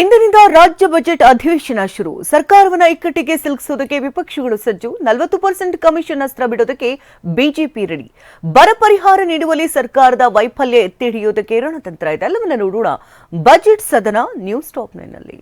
ಇಂದಿನಿಂದ ರಾಜ್ಯ ಬಜೆಟ್ ಅಧಿವೇಶನ ಶುರು. ಸರ್ಕಾರವನ್ನ ಇಕ್ಕಟ್ಟಿಗೆ ಸಿಲುಕಿಸುವುದಕ್ಕೆ ವಿಪಕ್ಷಗಳು ಸಜ್ಜು. ನಲವತ್ತು ಪರ್ಸೆಂಟ್ ಕಮಿಷನ್ ಅಸ್ತ್ರ ಬಿಡೋದಕ್ಕೆ ಬಿಜೆಪಿ ರೆಡಿ. ಬರ ಪರಿಹಾರ ನೀಡುವಲ್ಲಿ ಸರ್ಕಾರದ ವೈಫಲ್ಯ ಎತ್ತಿ ಹಿಡಿಯುವುದಕ್ಕೆ ರಣತಂತ್ರ ಇದೆ. ಎಲ್ಲವನ್ನ ನೋಡೋಣ. ಬಜೆಟ್ ಸದನ ನ್ಯೂಸ್ ಟಾಪ್ ನೈನ್ನಲ್ಲಿ.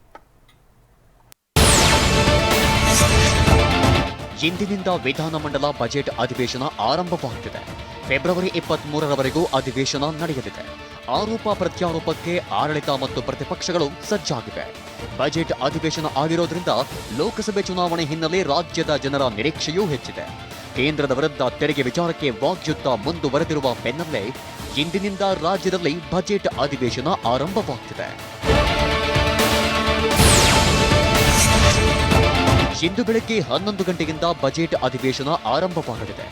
ಇಂದಿನಿಂದ ವಿಧಾನಮಂಡಲ ಬಜೆಟ್ ಅಧಿವೇಶನ ಆರಂಭವಾಗುತ್ತಿದೆ. ಫೆಬ್ರವರಿ ಇಪ್ಪತ್ತ್ ಮೂರರವರೆಗೂ ಅಧಿವೇಶನ ನಡೆಯಲಿದೆ. ಆರೋಪ ಪ್ರತ್ಯಾರೋಪಕ್ಕೆ ಆಡಳಿತ ಮತ್ತು ಪ್ರತಿಪಕ್ಷಗಳು ಸಜ್ಜಾಗಿವೆ. ಬಜೆಟ್ ಅಧಿವೇಶನ ಆಗಿರೋದ್ರಿಂದ ಲೋಕಸಭೆ ಚುನಾವಣೆ ಹಿನ್ನೆಲೆ ರಾಜ್ಯದ ಜನರ ನಿರೀಕ್ಷೆಯೂ ಹೆಚ್ಚಿದೆ. ಕೇಂದ್ರದ ವಿರುದ್ಧ ತೆರಿಗೆ ವಿಚಾರಕ್ಕೆ ವಾಗ್ಯುತ್ತ ಮುಂದುವರೆದಿರುವ ಬೆನ್ನಲ್ಲೇ ಇಂದಿನಿಂದ ರಾಜ್ಯದಲ್ಲಿ ಬಜೆಟ್ ಅಧಿವೇಶನ ಆರಂಭವಾಗ್ತಿದೆ. ಇಂದು ಬೆಳಗ್ಗೆ ಹನ್ನೊಂದು ಗಂಟೆಯಿಂದ ಬಜೆಟ್ ಅಧಿವೇಶನ ಆರಂಭವಾಗಲಿದೆ.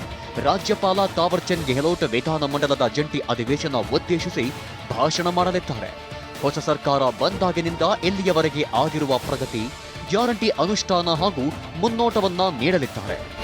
ರಾಜ್ಯಪಾಲ ತಾವರ್ಚಂದ್ ಗೆಹ್ಲೋಟ್ ವಿಧಾನಮಂಡಲದ ಜಂಟಿ ಅಧಿವೇಶನ ಉದ್ದೇಶಿಸಿ ಭಾಷಣ ಮಾಡಲಿದ್ದಾರೆ. ಹೊಸ ಸರ್ಕಾರ ಬಂದಾಗಿನಿಂದ ಇಲ್ಲಿಯವರೆಗೆ ಆಗಿರುವ ಪ್ರಗತಿ ಗ್ಯಾರಂಟಿ ಅನುಷ್ಠಾನ ಹಾಗೂ ಮುನ್ನೋಟವನ್ನ ನೀಡಲಿದ್ದಾರೆ.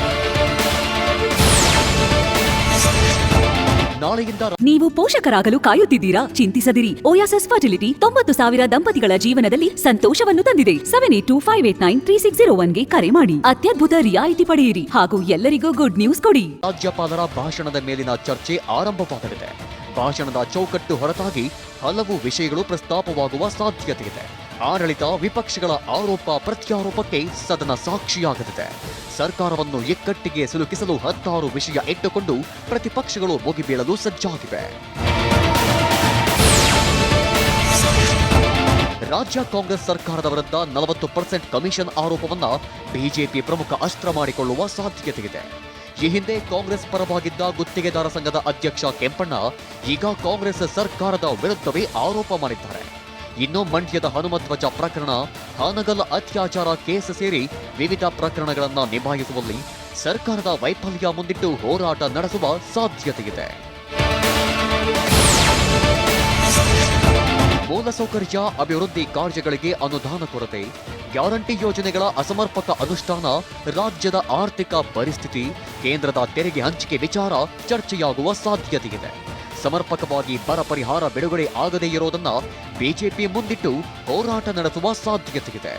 ನಾಳೆಯಿಂದ ನೀವು ಪೋಷಕರಾಗಲು ಕಾಯುತ್ತಿದ್ದೀರಾ? ಚಿಂತಿಸದಿರಿ. ಓಯಾಸಸ್ ಫರ್ಟಿಲಿಟಿ ತೊಂಬತ್ತು ಸಾವಿರ ದಂಪತಿಗಳ ಜೀವನದಲ್ಲಿ ಸಂತೋಷವನ್ನು ತಂದಿದೆ. Seven eight two five eight nine three six zero ಒನ್ಗೆ ಕರೆ ಮಾಡಿ. ಅತ್ಯದ್ಭುತ ರಿಯಾಯಿತಿ ಪಡೆಯಿರಿ ಹಾಗೂ ಎಲ್ಲರಿಗೂ ಗುಡ್ ನ್ಯೂಸ್ ಕೊಡಿ. ರಾಜ್ಯಪಾಲರ ಭಾಷಣದ ಮೇಲಿನ ಚರ್ಚೆ ಆರಂಭವಾಗಲಿದೆ. ಭಾಷಣದ ಚೌಕಟ್ಟು ಹೊರತಾಗಿ ಹಲವು ವಿಷಯಗಳು ಪ್ರಸ್ತಾಪವಾಗುವ ಸಾಧ್ಯತೆ ಇದೆ ಆಡಳಿತ ವಿಪಕ್ಷಗಳ ಆರೋಪ ಪ್ರತ್ಯಾರೋಪಕ್ಕೆ ಸದನ ಸಾಕ್ಷಿಯಾಗಲಿದೆ. ಸರ್ಕಾರವನ್ನು ಇಕ್ಕಟ್ಟಿಗೆ ಸಿಲುಕಿಸಲು ಹತ್ತಾರು ವಿಷಯ ಇಟ್ಟುಕೊಂಡು ಪ್ರತಿಪಕ್ಷಗಳು ಮುಗಿಬೀಳಲು ಸಜ್ಜಾಗಿವೆ. ರಾಜ್ಯ ಕಾಂಗ್ರೆಸ್ ಸರ್ಕಾರದ ವಿರುದ್ಧ ನಲವತ್ತು ಪರ್ಸೆಂಟ್ ಕಮಿಷನ್ ಆರೋಪವನ್ನ ಬಿಜೆಪಿ ಪ್ರಮುಖ ಅಸ್ತ್ರ ಮಾಡಿಕೊಳ್ಳುವ ಸಾಧ್ಯತೆಯಿದೆ. ಈ ಹಿಂದೆ ಕಾಂಗ್ರೆಸ್ ಪರವಾಗಿದ್ದ ಗುತ್ತಿಗೆದಾರ ಸಂಘದ ಅಧ್ಯಕ್ಷ ಕೆಂಪಣ್ಣ ಈಗ ಕಾಂಗ್ರೆಸ್ ಸರ್ಕಾರದ ವಿರುದ್ಧವೇ ಆರೋಪ ಮಾಡಿದ್ದಾರೆ. ಇನ್ನು ಮಂಡ್ಯದ ಹನುಮಧ್ವಜ ಪ್ರಕರಣ, ಹಾನಗಲ್ ಅತ್ಯಾಚಾರ ಕೇಸ್ ಸೇರಿ ವಿವಿಧ ಪ್ರಕರಣಗಳನ್ನು ನಿಭಾಯಿಸುವಲ್ಲಿ ಸರ್ಕಾರದ ವೈಫಲ್ಯ ಮುಂದಿಟ್ಟು ಹೋರಾಟ ನಡೆಸುವ ಸಾಧ್ಯತೆಯಿದೆ. ಮೂಲಸೌಕರ್ಯ, ಅಭಿವೃದ್ಧಿ ಕಾರ್ಯಗಳಿಗೆ ಅನುದಾನ ಕೊರತೆ, ಗ್ಯಾರಂಟಿ ಯೋಜನೆಗಳ ಅಸಮರ್ಪಕ ಅನುಷ್ಠಾನ, ರಾಜ್ಯದ ಆರ್ಥಿಕ ಪರಿಸ್ಥಿತಿ, ಕೇಂದ್ರದ ತೆರಿಗೆ ಹಂಚಿಕೆ ವಿಚಾರ ಚರ್ಚೆಯಾಗುವ ಸಾಧ್ಯತೆಯಿದೆ. ಸಮರ್ಪಕವಾಗಿ ಬರ ಪರಿಹಾರ ಬಿಡುಗಡೆ ಆಗದೇ ಇರೋದನ್ನ ಬಿಜೆಪಿ ಮುಂದಿಟ್ಟು ಹೋರಾಟ ನಡೆಸುವ ಸಾಧ್ಯತೆಯಿದೆ.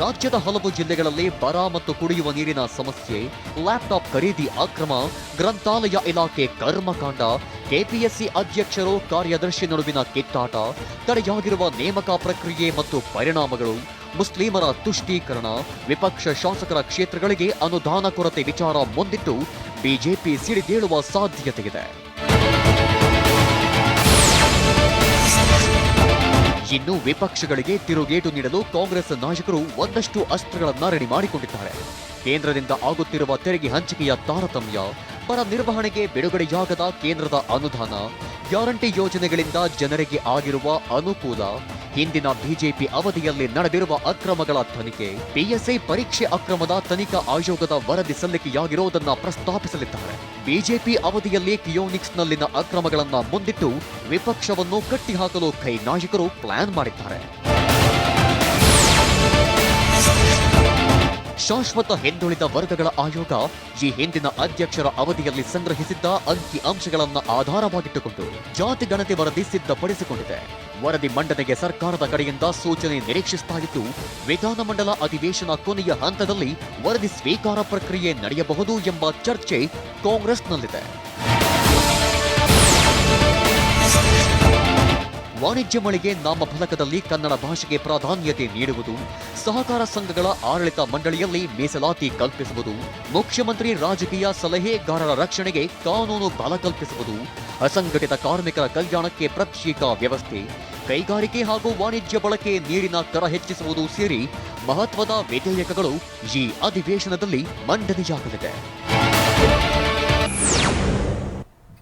ರಾಜ್ಯದ ಹಲವು ಜಿಲ್ಲೆಗಳಲ್ಲಿ ಬರ ಮತ್ತು ಕುಡಿಯುವ ನೀರಿನ ಸಮಸ್ಯೆ, ಲ್ಯಾಪ್ಟಾಪ್ ಖರೀದಿ ಅಕ್ರಮ, ಗ್ರಂಥಾಲಯ ಇಲಾಖೆ ಕರ್ಮಕಾಂಡ, ಕೆಪಿಎಸ್ಸಿ ಅಧ್ಯಕ್ಷರು ಕಾರ್ಯದರ್ಶಿ ನಡುವಿನ ಕಿತ್ತಾಟ, ತಡೆಯಾಗಿರುವ ನೇಮಕ ಪ್ರಕ್ರಿಯೆ ಮತ್ತು ಪರಿಣಾಮಗಳು, ಮುಸ್ಲಿಮರ ತುಷ್ಟೀಕರಣ, ವಿಪಕ್ಷ ಶಾಸಕರ ಕ್ಷೇತ್ರಗಳಿಗೆ ಅನುದಾನ ಕೊರತೆ ವಿಚಾರ ಮುಂದಿಟ್ಟು ಬಿಜೆಪಿ ಸಿಡಿದೇಳುವ ಸಾಧ್ಯತೆಯಿದೆ. ಇನ್ನು ವಿಪಕ್ಷಗಳಿಗೆ ತಿರುಗೇಟು ನೀಡಲು ಕಾಂಗ್ರೆಸ್ ನಾಯಕರು ಒಂದಷ್ಟು ಅಸ್ತ್ರಗಳನ್ನು ರೆಡಿ ಮಾಡಿಕೊಂಡಿದ್ದಾರೆ. ಕೇಂದ್ರದಿಂದ ಆಗುತ್ತಿರುವ ತೆರಿಗೆ ಹಂಚಿಕೆಯ ತಾರತಮ್ಯ ಬರ ನಿರ್ವಹಣೆಗೆ ಬಿಡುಗಡೆಯಾಗದ ಕೇಂದ್ರದ ಅನುದಾನ, ಗ್ಯಾರಂಟಿ ಯೋಜನೆಗಳಿಂದ ಜನರಿಗೆ ಆಗಿರುವ ಅನುಕೂಲ, ಹಿಂದಿನ ಬಿಜೆಪಿ ಅವಧಿಯಲ್ಲಿ ನಡೆದಿರುವ ಅಕ್ರಮಗಳ ತನಿಖೆ, ಪಿಎಸ್ಐ ಪರೀಕ್ಷೆ ಅಕ್ರಮದ ತನಿಖಾ ಆಯೋಗದ ವರದಿ ಸಲ್ಲಿಕೆಯಾಗಿರುವುದನ್ನು ಪ್ರಸ್ತಾಪಿಸಲಿದ್ದಾರೆ. ಬಿಜೆಪಿ ಅವಧಿಯಲ್ಲಿ ಕಿಯೋನಿಕ್ಸ್ನಲ್ಲಿನ ಅಕ್ರಮಗಳನ್ನು ಮುಂದಿಟ್ಟು ವಿಪಕ್ಷವನ್ನು ಕಟ್ಟಿಹಾಕಲು ಕೈ ನಾಯಕರು ಪ್ಲಾನ್ ಮಾಡಿದ್ದಾರೆ. ಶಾಶ್ವತ ಹಿಂದುಳಿದ ವರ್ಗಗಳ ಆಯೋಗ ಈ ಹಿಂದಿನ ಅಧ್ಯಕ್ಷರ ಅವಧಿಯಲ್ಲಿ ಸಂಗ್ರಹಿಸಿದ್ದ ಅಂಕಿ ಅಂಶಗಳನ್ನು ಆಧಾರವಾಗಿಟ್ಟುಕೊಂಡು ಜಾತಿ ಗಣತಿ ವರದಿ ಸಿದ್ಧಪಡಿಸಿಕೊಂಡಿದೆ. ವರದಿ ಮಂಡನೆಗೆ ಸರ್ಕಾರದ ಕಡೆಯಿಂದ ಸೂಚನೆ ನಿರೀಕ್ಷಿಸಲಾಗಿದ್ದು ವಿಧಾನಮಂಡಲ ಅಧಿವೇಶನ ಕೊನೆಯ ಹಂತದಲ್ಲಿ ವರದಿ ಸ್ವೀಕಾರ ಪ್ರಕ್ರಿಯೆ ನಡೆಯಬಹುದು ಎಂಬ ಚರ್ಚೆ ಕಾಂಗ್ರೆಸ್ನಲ್ಲಿದೆ. ವಾಣಿಜ್ಯ ಮಳಿಗೆ ನಾಮಫಲಕದಲ್ಲಿ ಕನ್ನಡ ಭಾಷೆಗೆ ಪ್ರಾಧಾನ್ಯತೆ ನೀಡುವುದು, ಸಹಕಾರ ಸಂಘಗಳ ಆಡಳಿತ ಮಂಡಳಿಯಲ್ಲಿ ಮೀಸಲಾತಿ ಕಲ್ಪಿಸುವುದು, ಮುಖ್ಯಮಂತ್ರಿ ರಾಜಕೀಯ ಸಲಹೆಗಾರರ ರಕ್ಷಣೆಗೆ ಕಾನೂನು ಬಲ ಕಲ್ಪಿಸುವುದು, ಅಸಂಘಟಿತ ಕಾರ್ಮಿಕರ ಕಲ್ಯಾಣಕ್ಕೆ ಪ್ರತ್ಯೇಕ ವ್ಯವಸ್ಥೆ ಕೈಗಾರಿಕೆ ಹಾಗೂ ವಾಣಿಜ್ಯ ಬಳಕೆ ನೀರಿನ ದರ ಹೆಚ್ಚಿಸುವುದು ಸೇರಿ ಮಹತ್ವದ ವಿಧೇಯಕಗಳು ಈ ಅಧಿವೇಶನದಲ್ಲಿ ಮಂಡನೆಯಾಗಲಿದೆ.